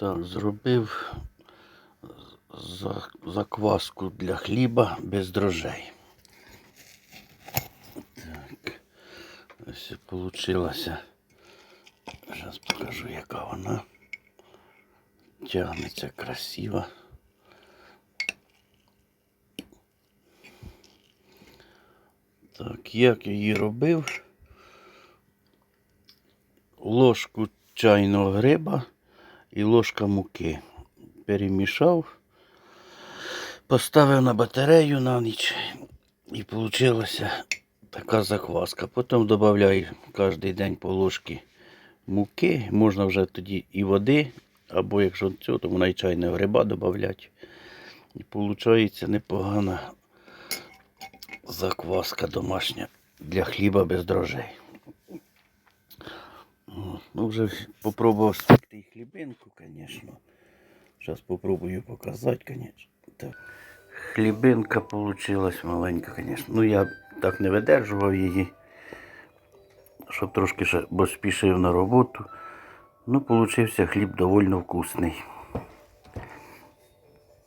Так, зробив закваску для хліба без дрожжей. Так. Ось вийшла. Зараз покажу, яка вона. Тягнеться красиво. Так, як я її робив? Ложку чайного гриба і ложка муки. Перемішав, поставив на батарею на ніч і вийшла така закваска. Потім додаю кожен день по ложці муки. Можна вже тоді і води, або якщо цього, то можна і чайного гриба додати. І виходить непогана закваска домашня для хліба без дрожжей. Ну, вже попробував спекти хлібинку, звісно. Зараз попробую показати, звісно. Так. Хлібинка вийшла маленька, звісно. Ну, я так не видержував її, щоб трошки ще, бо на роботу. Ну, получився хліб доволі вкусний.